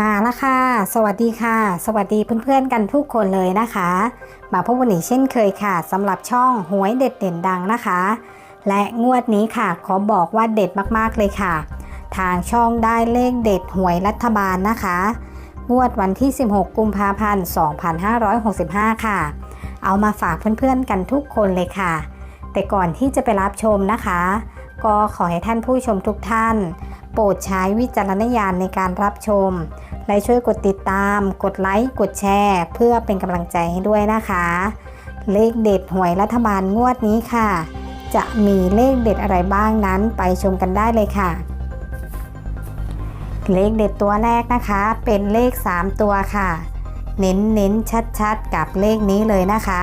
มาแล้วค่ะ สวัสดีค่ะ สวัสดีเพื่อนๆกันทุกคนเลยนะคะ มาพบกันอีกเช่นเคยค่ะสำหรับช่องหวยเด็ดเด่นดังนะคะ และงวดนี้ค่ะขอบอกว่าเด็ดมากๆเลยค่ะ ทางช่องได้เลขเด็ดหวยรัฐบาลนะคะ งวดวันที่ 16 กุมภาพันธ์ 2565 ค่ะ เอามาฝากเพื่อนๆกันทุกคนเลยค่ะ แต่ก่อนที่จะไปรับชมนะคะ ก็ขอให้ท่านผู้ชมทุกท่าน โปรดใช้วิจารณญาณในการรับชม และช่วยกดติดตาม กดไลค์ กดแชร์ เพื่อเป็นกำลังใจให้ด้วยนะคะ เลขเด็ดหวยรัฐบาลงวดนี้ค่ะ จะมีเลขเด็ดอะไรบ้างนั้นไปชมกันได้เลยค่ะ เลขเด็ดตัวแรกนะคะ เป็นเลข 3 ตัวค่ะ เน้นเน้นชัดชัดๆกับเลขนี้เลยนะคะ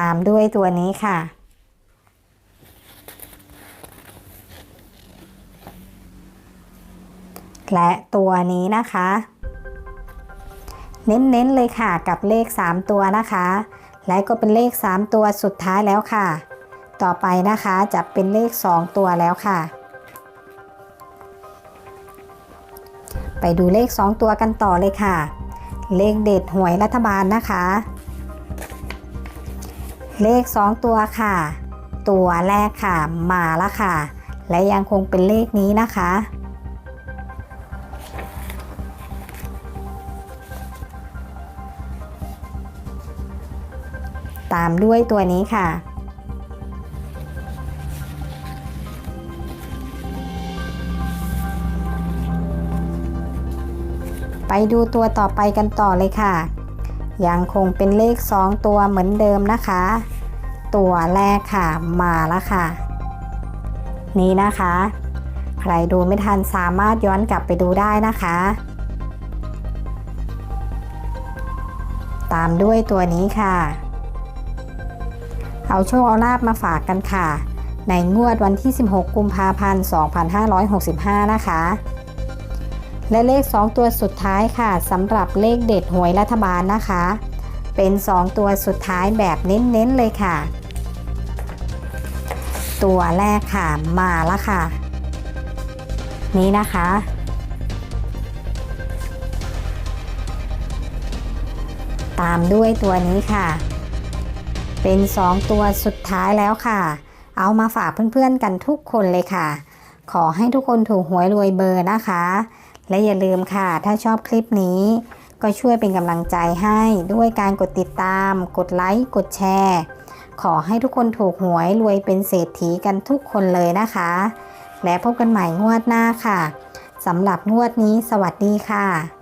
ตามด้วยตัวนี้ค่ะ และตัวนี้นะคะ เน้นๆเลยค่ะกับเลข 3 ตัวนะคะ และก็เป็นเลข 3 ตัวสุดท้ายแล้วค่ะ ต่อไปนะคะจะเป็นเลข 2 ตัวแล้วค่ะ ไปดูเลข 2 ตัวกันต่อเลยค่ะ เลขเด็ดหวยรัฐบาลนะคะ เลข 2 ตัวค่ะ ตัวแรกค่ะมาแล้วค่ะ และยังคงเป็นเลขนี้นะคะ ตามด้วยตัวนี้ค่ะไปดูตัวต่อไปกันต่อเลยค่ะ ยังคงเป็นเลข 2 ตัวเหมือนเดิมนะคะ ตัวแรกค่ะมาแล้วค่ะ นี่นะคะ ใครดูไม่ทันสามารถย้อนกลับไปดูได้นะคะ ตามด้วยตัวนี้ค่ะ เอาโชคเอาลาบมาฝากกันค่ะ ในงวดวันที่ 16 กุมภาพันธ์ 2565 นะคะ และเลข 2 ตัวสุดท้ายค่ะสำหรับเลขเด็ดหวยรัฐบาลนะคะ เป็น 2 ตัวสุดท้ายแบบเน้นๆเลยค่ะ ตัวแรกค่ะมาแล้วค่ะ นี้นะคะ ตามด้วยตัวนี้ค่ะ เป็น 2 ตัวสุดท้ายแล้วค่ะ เอามาฝากเพื่อนๆกันทุกคนเลยค่ะ ขอให้ทุกคนถูกหวยรวยเบอร์นะคะ และอย่าลืมค่ะ ถ้าชอบคลิปนี้ก็ช่วยเป็นกำลังใจให้ด้วยการกดติดตาม กดไลค์ กดแชร์ ขอให้ทุกคนถูกหวยรวยเป็นเศรษฐีกันทุกคนเลยนะคะ และพบกันใหม่งวดหน้าค่ะสำหรับงวดนี้สวัสดีค่ะ